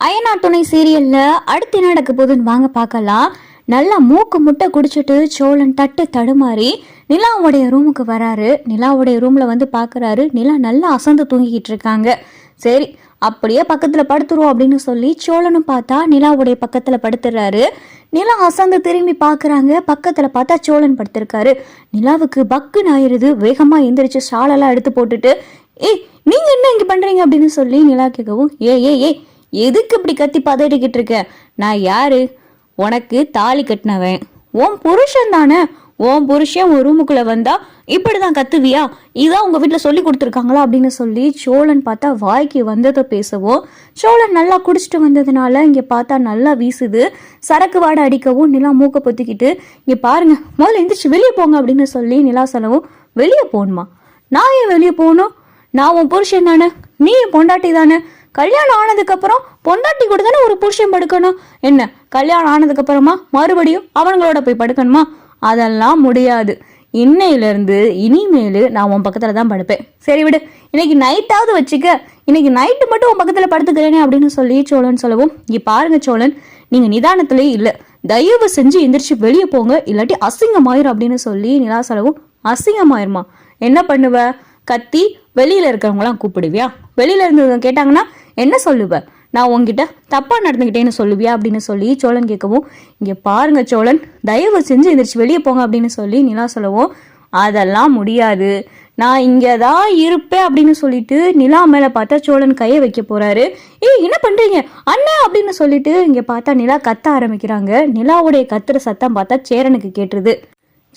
அயனா துணை சீரியல்ல அடுத்து என்ன நடக்க போகுதுன்னு வாங்க பார்க்கலாம். நல்லா மூக்கு முட்டை குடிச்சிட்டு சோழன் தட்டு தடுமாறி நிலாவுடைய ரூமுக்கு வராரு. நிலாவுடைய ரூம்ல வந்து பார்க்குறாரு. நிலா நல்லா அசந்து தூங்கிக்கிட்டு இருக்காங்க. சரி அப்படியே பக்கத்துல படுத்துருவோம் அப்படின்னு சொல்லி சோழனும் பார்த்தா நிலாவுடைய பக்கத்துல படுத்துறாரு. நிலா அசந்து திரும்பி பார்க்குறாங்க. பக்கத்துல பார்த்தா சோழன் படுத்திருக்காரு. நிலாவுக்கு பக்குன்னு ஆயிடுது வேகமா எந்திரிச்சு ஷாலெல்லாம் எடுத்து போட்டுட்டு ஏய் நீங்க என்ன இங்க பண்றீங்க? அப்படின்னு சொல்லி நிலா கேட்கவும் ஏ ஏ ஏ எதுக்கு இப்படி கத்தி பதறிக்கிட்டு இருக்க? நான் யாரு? உனக்கு தாலி கட்டினவன். உன் புருஷன் தானே? உன் புருஷன் உன் வந்தால் வந்தா இப்படிதான் கத்துவியா? இதான் உங்க வீட்டில் சொல்லி கொடுத்துருக்காங்களா? அப்படின்னு சொல்லி சோழன் பார்த்தா வாய்க்கு வந்ததை பேசவும் சோழன் நல்லா குடிச்சிட்டு வந்ததுனால இங்கே பார்த்தா நல்லா வீசுது. சரக்கு வாடை அடிக்கவும் நிலா மூக்கை பொத்திக்கிட்டு இங்கே பாருங்க முதல்ல எந்திரிச்சு வெளியே போங்க அப்படின்னு சொல்லி நிலா சொல்லவும் வெளியே போகணுமா? நான் ஏன் வெளியே போகணும்? நான் உன் புருஷன் தானே? நீ என் பொண்டாட்டி தானே? கல்யாணம் ஆனதுக்கு அப்புறம் பொண்டாட்டி கூட தானே ஒரு புருஷன் படுக்கணும்? என்ன கல்யாணம் ஆனதுக்கு அப்புறமா மறுபடியும் அவங்களோட போய் படுக்கணுமா? அதெல்லாம் முடியாது. இன்னையிலேருந்து இனிமேல் நான் உன் பக்கத்தில் தான் படுப்பேன். சரி விடு இன்னைக்கு நைட்டாவது வச்சுக்க. இன்னைக்கு நைட்டு மட்டும் உன் பக்கத்தில் படுத்துக்கிறேனே அப்படின்னு சொல்லி சோழன் சொல்லவும் இங்கே பாருங்க சோழன் நீங்கள் நிதானத்திலே இல்லை. தயவு செஞ்சு எந்திரிச்சு வெளியே போங்க இல்லாட்டி அசிங்கமாயிரும் அப்படின்னு சொல்லி நிலா சொல்லவும் அசிங்கமாயிருமா? என்ன பண்ணுவ? கத்தி வெளியில் இருக்கிறவங்களாம் கூப்பிடுவியா? வெளியில் இருந்தவங்க கேட்டாங்கன்னா என்ன சொல்லுவ? நான் உங்ககிட்ட தப்பா நடந்துக்கிட்டேன்னு சொல்லுவியா? அப்படின்னு சொல்லி சோழன் கேட்கவும் இங்க பாருங்க சோழன் தயவு செஞ்சு எந்திரிச்சு வெளியே போங்க அப்படின்னு சொல்லி நிலா சொல்லவும் அதெல்லாம் முடியாது. நான் இங்கே தான் இருப்பேன் அப்படின்னு சொல்லிட்டு நிலா மேலே பார்த்தா சோழன் கையை வைக்க போறாரு. ஏய் என்ன பண்றீங்க? அண்ணன் அப்படின்னு சொல்லிட்டு இங்கே பார்த்தா நிலா கத்த ஆரம்பிக்கிறாங்க. நிலாவுடைய கத்துற சத்தம் பார்த்தா சேரனுக்கு கேட்டுருது.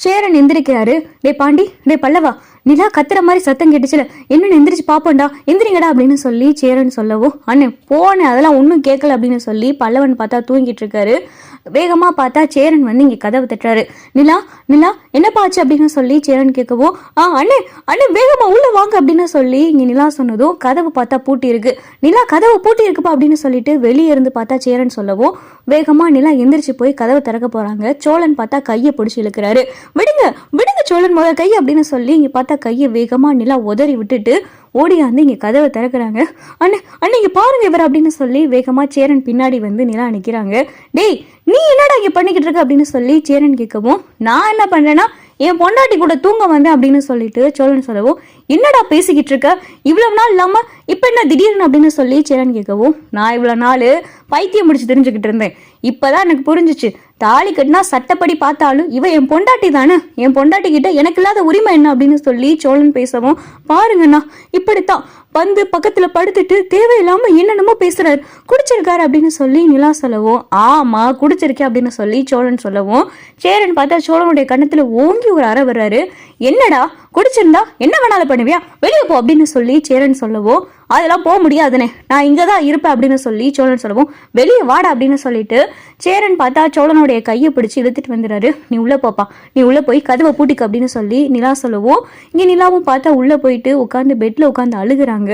சேரன் எந்திரிக்கிறாரு டே பாண்டி டே பல்லவா நிலா கத்துற மாதிரி சத்தம் கேட்டுச்சுல. என்னன்னு எந்திரிச்சு பாப்போண்டா எந்திரிங்கடா அப்படின்னு சொல்லி சேரன் சொல்லவும் அண்ணே போனேன் அதெல்லாம் ஒன்றும் கேட்கல அப்படின்னு சொல்லி பல்லவன் பார்த்தா தூங்கிட்டு இருக்காரு. வேகமாக பார்த்தா சேரன் வந்து இங்கே கதவு தட்டுறாரு. நிலா நிலா என்னப்பா ஆச்சு அப்படின்னு சொல்லி சேரன் கேட்கவோ ஆ அண்ணே அண்ணே வேகமா உள்ள வாங்க அப்படின்னு சொல்லி இங்கே நிலா சொன்னதும் கதவு பார்த்தா பூட்டி இருக்கு. நிலா கதவு பூட்டி இருக்குப்பா அப்படின்னு சொல்லிட்டு வெளியே இருந்து பார்த்தா சேரன் சொல்லவும் வேகமா நிலா எந்திரிச்சு போய் கதவை திறக்க போறாங்க. சோழன் பார்த்தா கையை பிடிச்சி இழுக்கிறாரு. விடுங்க விடுங்க சோழன் முதல் கை அப்படின்னு சொல்லி இங்கே பார்த்தா கையை வேகமா நிலா உதறி விட்டுட்டு ஓடியாந்து இங்கே கதவை திறக்கிறாங்க. அண்ணே அண்ணே இங்கே பாருங்க இவர் அப்படின்னு சொல்லி வேகமாக சேரன் பின்னாடி வந்து நிலா நிற்கிறாங்க டேய் நீ என்னடா இங்கே பண்ணிக்கிட்டு இருக்க அப்படின்னு சொல்லி சேரன் கேட்கவும் நான் என்ன பண்ணுறேன்னா என் பொண்டாட்டி கூட தூங்க வந்தேன் அப்படின்னு சொல்லிட்டு சோழன் சொல்லவும் என்னடா பேசிக்கிட்டு இருக்க? இவ்வளவு நாள் இல்லாம இப்ப என்ன திடீர்னு அப்படின்னு சொல்லி சேரன் கேட்கவும் நான் இவ்வளவு நாள் பைத்தியம் முடிச்சு தெரிஞ்சுக்கிட்டு இருந்தேன். இப்பதான் எனக்கு புரிஞ்சிச்சு. தாலி கட்டினா சட்டப்படி பார்த்தாலும் இவ என் பொண்டாட்டி தானே? என் பொண்டாட்டி கிட்ட எனக்கு இல்லாத உரிமை என்ன அப்படின்னு சொல்லி சோழன் பேசவும் பாருங்கண்ணா இப்படித்தான். வந்து பக்கத்துல படுத்துட்டு தேவையில்லாம என்னென்னமோ பேசுறாரு. குடிச்சிருக்காரு அப்படின்னு சொல்லி நிலா சொல்லவும் ஆமா குடிச்சிருக்கேன் அப்படின்னு சொல்லி சோழன் சொல்லவும் சேரன் பார்த்தா சோழனுடைய கண்ணத்துல ஓங்கி ஒரு அறை வர்றாரு. என்னடா? குடிச்சிருந்தா என்ன வேணாலும் பண்ணுவியா? வெளியே போ அப்படின்னு சொல்லி சேரன் சொல்லவும் அதெல்லாம் போக முடியாதுனே. நான் இங்கே தான் இருப்பேன் அப்படின்னு சொல்லி சோழன் சொல்லவும் வெளியே வாடா அப்படின்னு சொல்லிட்டு சேரன் பார்த்தா சோழனுடைய கையை பிடிச்சி இழுத்துட்டு வந்துடுறாரு. நீ உள்ளே போப்பா. நீ உள்ளே போய் கதவை பூட்டிக்க அப்படின்னு சொல்லி நிலா சொல்லவும் இங்கே நிலாவும் பார்த்தா உள்ளே போயிட்டு உட்காந்து பெட்டில் உட்காந்து அழுகுறாங்க.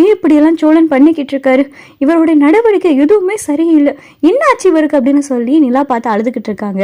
ஏன் இப்படியெல்லாம் சோழன் பண்ணிக்கிட்டு இருக்காரு? இவருடைய நடவடிக்கை எதுவுமே சரியில்லை. என்ன ஆச்சு இவருக்கு அப்படின்னு சொல்லி நிலா பார்த்து அழுதுகிட்டு இருக்காங்க.